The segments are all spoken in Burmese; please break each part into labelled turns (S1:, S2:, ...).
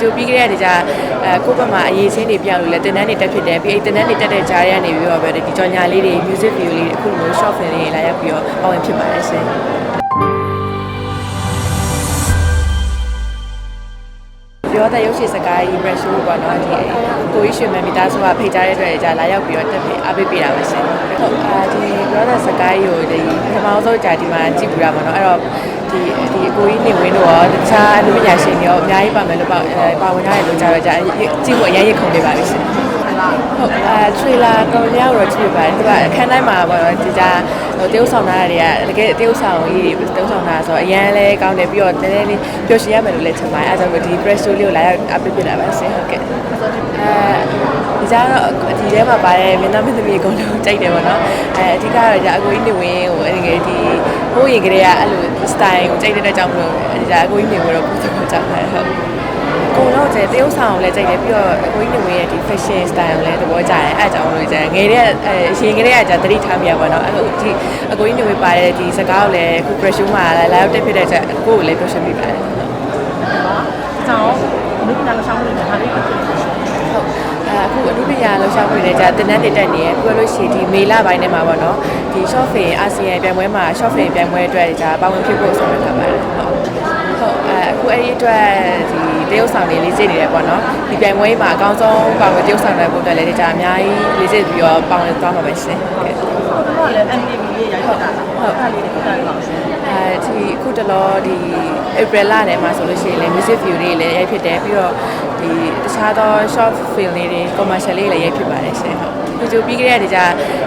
S1: ကြိုပြီးခဲ့တဲ့ကြာအဲကိုယ့်ဘက်မှာအရေးချင်းတွေပြောင်းလို့လဲတင်တန်းတွေတက်ဖြစ်တယ်ပြီးအဲ့တင်တန်းတွေတက်တဲ့ကြားရကနေပြီးတော့ပဲဒီကြော်ညာလေးတွေ music video လေးတွေအခုလို short film လေးတွေလာရောက်ပြီးတော့ပါဝင်ဖြစ်ပါတယ်ရှင်ပြောတဲ့ရုပ်ရှင်စကားကြီး brush show ပေါ့နော်ဒီကိုကြီးရွှေမန်မီတာဆိုတာဖိတ်ကြားတဲ့အတွက်ကြာလာရောက်ပြီးတော့တက်ဖြစ်အားပေးပေးတာပါရှင်ဟုတ်အာဒီပြောတဲ့စကားကြီးကိုဒီပထမဆုံးကြာဒီမှာကြည့်ပြတာပေါ့နော်အဲ့တော့ ဒီဒီအကိုကြီးနေဝင်းတို့ရောတခြားလူပညာရှင်တွေရောအများကြီးပါမယ်လို့ပါအဲပါဝင်ကြတယ်လို့ကြားတော့ကြာကြည့်ဖို့အရင်ရခုန်နေပါပြီရှင်ဟုတ်အာထရီလာတော်များတော့ကြည့်ပါတယ်သူကအခန်းတိုင်းမှာပေါ့နော်ဒီကြာဟိုတရုပ်ဆောင်တာတွေကတကယ်တရုပ်ဆောင်ကြီးတွေတရုပ်ဆောင်တာဆိုတော့အရန်လဲကောင်းတယ်ပြီးတော့နည်းနည်းလေးပျော်ရွှင်ရမယ်လို့လည်းထင်ပါတယ်အဲဒါကြောင့်ဒီ press show လေးကိုလာရောက်အပိပြလာပါရှင်ဟုတ်ကဲ့အဲ ဒီကြတော့ဒီထဲမှာပါတဲ့မင်းသားမင်းသမီးအကုန်လုံးကြိုက်တယ်ပေါ့နော်အဲအဓိကတော့ကြာအကိုကြီးနေဝင်ဟိုအဲဒီငယ်ဒီဟိုရင်ကလေးကအဲ့လို style ကိုကြိုက်တဲ့အကြောင်းမလို့အဲကြာအကိုကြီးနေဝင်တော့ပုံစံကြောက်တယ်ဟုတ်ကိုတော့ကျဲတရုပ်ဆောင်ကိုလည်းကြိုက်တယ်ပြီးတော့အကိုကြီးနေဝင်ရဲ့ဒီ fashion style ကိုလည်းသဘောကျတယ်အဲအကြောင်းလို့ကျဲငယ်တဲ့အရင်ကလေးကကြာသတိထားမိရပါတော့အဲ့လိုဒီအကိုကြီးနေဝင်ပါတဲ့ဒီစကားကိုလည်းခု pressure မှာလာရောက်တက်ဖြစ်တဲ့ကျဲအကိုကိုလည်း pressure မိပါတယ်
S2: ဟုတ်ပါဆောင်းဘုရားဆောင်း
S1: လို့ဟာလေး အခုအမှုပညာလှူရှားခွင့်နဲ့ကြာတင်တဲ့တက်တက်နေရပြောလို့ရှိရင်ဒီမေလပိုင်းထဲမှာပေါ့နော်ဒီ short film အာဆီယံပြိုင်ပွဲမှာ short film ပြိုင်ပွဲအတွက်ကြာပါဝင်ဖြစ်ဖို့ဆောင်ရွက်ထားပါတယ်ဟုတ်ဟုတ်အဲအခုအဲ့ဒီအတွက်ဒီတရုတ်ဆောင်လေးလေးစစ်နေတယ်ပေါ့နော်ဒီပြိုင်ပွဲမှာအကောင်းဆုံးပါဝင်တရုတ်ဆောင်တဲ့ပုံအတွက်လည်းကြာအများကြီးလေးစစ်ပြီးတော့ပါဝင်သွားမှာပဲရှင်ဟုတ်ကဲ့
S2: တော့လည်း MTV ရဲ့ရိုက်ထုတ်တာဟုတ်အဲ့လေးကိုတက်လောက်ရှင်
S1: အဲဒီအခုတလောဒီ April လထဲမှာဆိုလို့ရှိရင်လည်း music video တွေလည်းရိုက်ဖြစ်တယ်ပြီးတော့ ဒီတခြားသော short film လေးတွေ commercial လေးတွေလည်းရိုက်ဖြစ်ပါတယ်ရှင်ဟုတ်ဒီကြိုပြီးခဲ့တဲ့ကြာ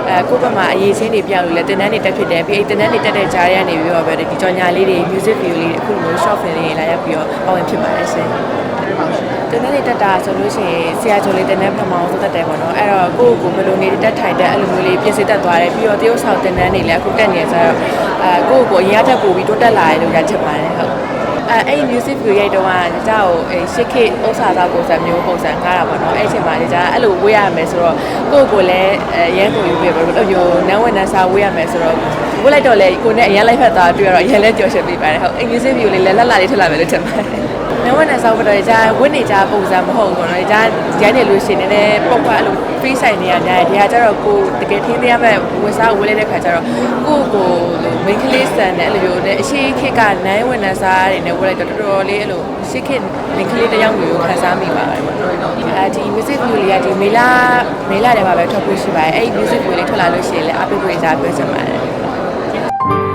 S1: အဲကိုယ့်ဘက်မှာအရေးချင်းတွေပြောင်းလို့လည်းတင်တန်းတွေတက်ဖြစ်တယ်ပြီးအဲ့တင်တန်းတွေတက်တဲ့ကြားရကနေပြီးတော့ပဲဒီကြော်ညာလေးတွေ music video လေးတွေအခုလို short film လေးတွေလာရောက်ပြီးတော့ပါဝင်ဖြစ်ပါတယ်ရှင်တင်တန်းတွေတက်တာဆိုလို့ရှိရင်ဆရာကျော်လေးတင်တန်းပထမအောင်ဆိုတက်တယ်ပေါ့နော်အဲ့တော့ကိုယ့်ကိုယ်ကိုဘယ်လိုနေတက်ထိုင်တက်အဲ့လိုမျိုးလေးပြင်ဆင်တက်သွားတယ်ပြီးတော့တရုတ်ဆောင်တင်တန်းတွေလည်းအခုတက်နေဆိုတော့အဲကိုယ့်ကိုယ်အရင်ကတက်ပို့ပြီးတိုးတက်လာတယ်လို့ရချင်ပါတယ်ဟုတ် အဲအဲ့ဒီ music video ရိုက်တော့ကကြာကိုအဲ 8K ဥစ္စာသားပုံစံမျိုးပုံစံငားတာပေါ့နော်အဲ့အချိန်မှာကြာအဲ့လိုဝေးရမယ်ဆိုတော့ကိုယ့်ကိုယ်လည်းအဲရဲကိုယူပြပဲအဲ့လိုနန်းဝင်နန်းစားဝေးရမယ်ဆိုတော့ဝေးလိုက်တော့လေကိုနဲ့အရင်လိုက်ဖက်သွားတွေ့ရတော့အရင်လည်းကြော်ရှင်းပေးပါတယ်ဟုတ်အဲ့ music video လေးလည်းလက်လာလေးထည့်လာမယ်လို့ထင်ပါတယ် နန်းဝင်နန်းစားဘတော့ကြာဝင့်နေကြပုံစံမဟုတ်ဘူးနော်ကြာရန်နေလို့ရှိရင်လည်းပုတ်ခွာအဲ့လို free side နေရများတယ်ဒီဟာကျတော့ကိုတကယ်ထင်းသေးရမဲ့ဝင်စားဝေးလိုက်တဲ့ခါကျတော့ကိုယ့်ကိုယ်လို main ကလေးစံနဲ့အဲ့လိုမျိုးနဲ့အရှိခေတ်ကနန်းဝင်နန်းစားတွေနဲ့ဝေးလိုက်တော့တော်တော်လေးအဲ့လိုရှစ်ခေတ် main ကလေးတစ်ယောက်မျိုးခံစားမိပါတယ်ပေါ့နော်အဲဒီ music video လေးကဒီမေလာမေလာထဲမှာပဲထွက်ဖို့ရှိပါတယ်အဲ့ဒီ music video လေးထွက်လာလို့ရှိရင်လည်းအပိတ်ကိုကြားပြောချင်ပါတယ်